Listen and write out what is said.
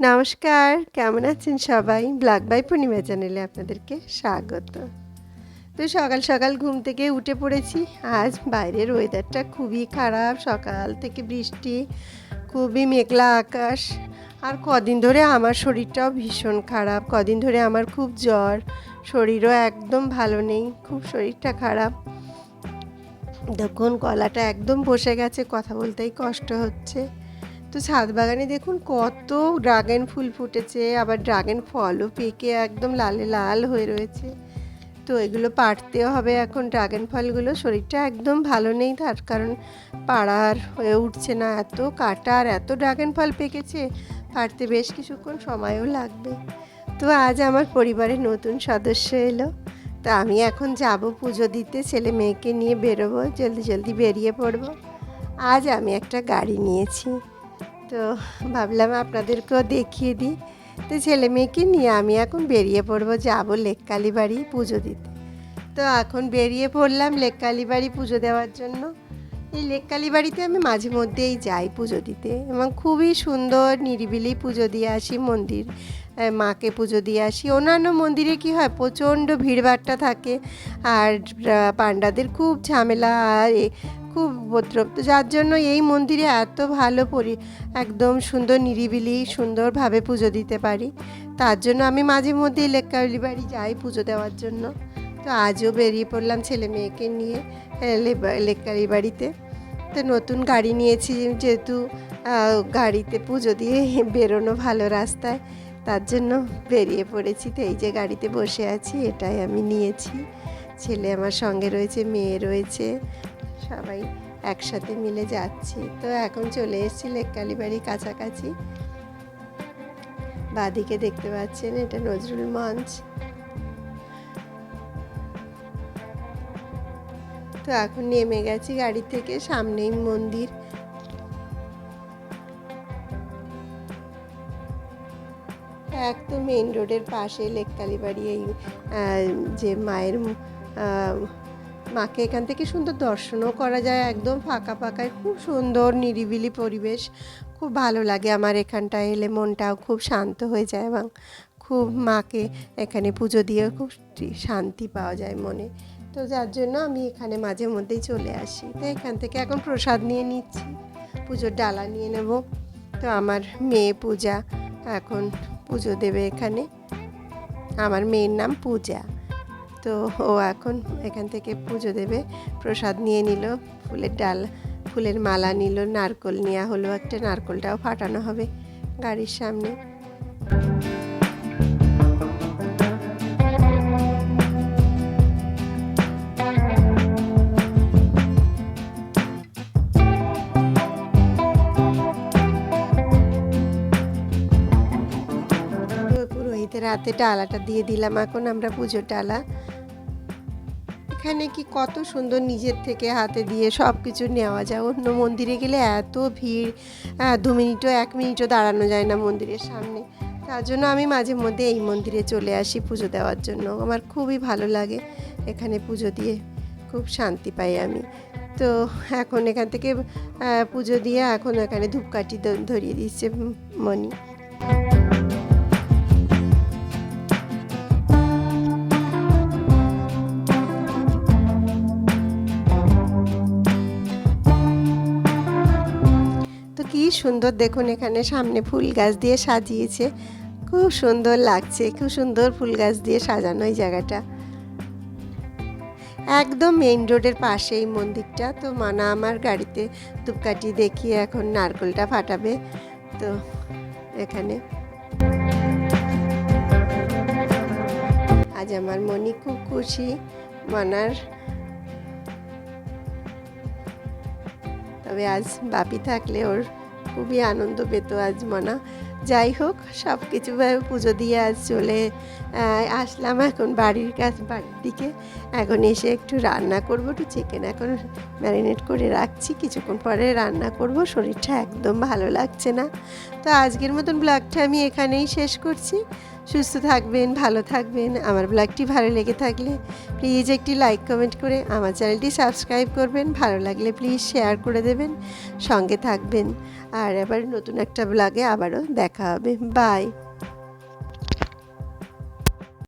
নমস্কার, কেমন আছেন সবাই? ব্ল্যাক বাই পূর্ণিমা চ্যানেলে আপনাদেরকে স্বাগত। তো সকাল সকাল ঘুম থেকে উঠে পড়েছি। আজ বাইরের ওয়েদারটা খুবই খারাপ। সকাল থেকে বৃষ্টি, খুবই মেঘলা আকাশ। আর কদিন ধরে আমার শরীরটাও ভীষণ খারাপ। কদিন ধরে আমার খুব জ্বর। শরীরও একদম ভালো নেই। খুব শরীরটা খারাপ। দেখুন, গলাটা একদম বসে গেছে। কথা বলতেই কষ্ট হচ্ছে। তো ছাদ বাগানে দেখুন কত ড্রাগন ফুল ফুটেছে, আবার ড্রাগন ফলও পেকে একদম লালে লাল হয়ে রয়েছে। তো এগুলো পাড়তেও হবে এখন ড্রাগন ফলগুলো, শরীরটা একদম ভালো নেই তার কারণ পাড়ার হয়ে উঠছে না। এত কাটা আর এত ড্রাগন ফল পেকেছে, পাড়তে বেশ কিছুক্ষণ সময়ও লাগবে। তো আজ আমার পরিবারের নতুন সদস্য এলো। তো আমি এখন যাব পুজো দিতে, ছেলে মেয়েকে নিয়ে বেরোবো, জলদি জলদি বেরিয়ে পড়ব। আজ আমি একটা গাড়ি নিয়েছি। তো ভাবলাম আপনাদেরকেও দেখিয়ে দিই। তো ছেলে মেয়েকে নিয়ে আমি এখন বেরিয়ে পড়ব যাব লেককালী বাড়ি পুজো দিতে। তো এখন বেরিয়ে পড়লাম লেককালী বাড়ি পুজো দেওয়ার জন্য। এই লেককালী বাড়িতে আমি মাঝে মধ্যেই যাই পুজো দিতে এবং খুবই সুন্দর নিরিবিলি পুজো দিয়ে আসি মন্দির। মাকে পুজো দিয়ে আসি। অন্যান্য মন্দিরে কি হয় প্রচণ্ড ভিড়ভাট্টা থাকে। আর আহ, পাণ্ডাদের খুব ঝামেলা আর খুব উপদ্রব তো যার জন্য এই মন্দিরে এত ভালো পরি, একদম সুন্দর নিরিবিলি, সুন্দরভাবে পুজো দিতে পারি। তার জন্য আমি মাঝে মধ্যে লেককালি বাড়ি যাই পুজো দেওয়ার জন্য। তো আজও বেরিয়ে পড়লাম ছেলে মেয়েকে নিয়ে লেককালি বাড়িতে। তো নতুন গাড়ি নিয়েছি যেহেতু গাড়িতে পুজো দিয়ে বেরোনো ভালো রাস্তায়। তার জন্য বেরিয়ে পড়েছি। তো এই যে গাড়িতে বসে আছি, এটাই আমি নিয়েছি। ছেলে আমার সঙ্গে রয়েছে, মেয়ে রয়েছে। সবাই একসাথে মিলে যাচ্ছি। তো এখন চলে এসেছি লেককালী বাড়ির কাছাকাছি। বাদিকে দেখতে পাচ্ছেন এটা নজরুল মঞ্চ। তো এখন নেমে গেছি গাড়ি থেকে, সামনেই মন্দির। একদম মেইন রোডের পাশে লেককালী বাড়ি এই যে মায়ের মাকে এখান থেকে সুন্দর দর্শনও করা যায়, একদম ফাঁকা ফাঁকায়, খুব সুন্দর নিরিবিলি পরিবেশ। খুব ভালো লাগে আমার এখানটায় এলে, মনটাও খুব শান্ত হয়ে যায় এবং খুব মাকে এখানে পুজো দিয়ে খুব শান্তি পাওয়া যায় মনে। তো যার জন্য আমি এখানে মাঝে মধ্যেই চলে আসি। তো এখান থেকে এখন প্রসাদ নিয়ে নিচ্ছি, পুজোর ডালা নিয়ে নেব। তো আমার মেয়ে পূজা এখন পুজো দেবে এখানে। আমার মেয়ের নাম পূজা। তো ও এখন এখান থেকে পুজো দেবে। প্রসাদ নিয়ে নিল, ফুলের ডাল, ফুলের মালা নিল, নারকল, নেওয়া হলো একটা, নারকলটাও ফাটানো হবে গাড়ির সামনে। হাতে ডালাটা দিয়ে দিলাম। এখন আমরা পুজোর ডালা। এখানে কি কত সুন্দর নিজের থেকে হাতে দিয়ে সব কিছু নেওয়া যায়। অন্য মন্দিরে গেলে এত ভিড় আহ, দু মিনিটও এক মিনিটও দাঁড়ানো যায় না মন্দিরের সামনে। তার জন্য আমি মাঝে মধ্যে এই মন্দিরে চলে আসি পুজো দেওয়ার জন্য। আমার খুবই ভালো লাগে এখানে পুজো দিয়ে। খুব শান্তি পাই আমি। তো এখন এখান থেকে পুজো দিয়ে এখন এখানে ধূপকাঠি ধরিয়ে দিচ্ছে মণি। সুন্দর দেখুন এখানে সামনে ফুল গাছ দিয়ে সাজিয়েছে। খুব সুন্দর লাগছে, খুব সুন্দর ফুল গাছ দিয়ে সাজানো এই জায়গাটা। একদম মেইন রোডের পাশে এই মন্দিরটা, তো মানা আমার গাড়িতে ধূপকাঠি দেখিয়ে এখন নারকলটা ফাটাবে, তো এখানে। আজ আমার মনি খুব খুশি, মানার। তবে আজ বাপি থাকলে ওর খুবই আনন্দ পেত আজ মনা। যাই হোক, সব কিছু পুজো দিয়ে আজ চলে আসলাম এখন বাড়ির কাজ, বাড়ির দিকে। এখন এসে একটু রান্না করব, একটু চিকেন এখন ম্যারিনেট করে রাখছি। কিছুক্ষণ পরে রান্না করব, শরীরটা একদম ভালো লাগছে না। তো আজকের মতন ব্লগটা আমি এখানেই শেষ করছি। সুস্থ থাকবেন, ভালো থাকবেন। আমার ব্লগটি ভালো লেগে থাকলে প্লিজ একটি লাইক কমেন্ট করে আমার চ্যানেলটি সাবস্ক্রাইব করবেন। ভালো লাগলে প্লিজ শেয়ার করে দেবেন। সঙ্গে থাকবেন। আর আবার নতুন একটা ব্লগে আবারও দেখা হবে। বাই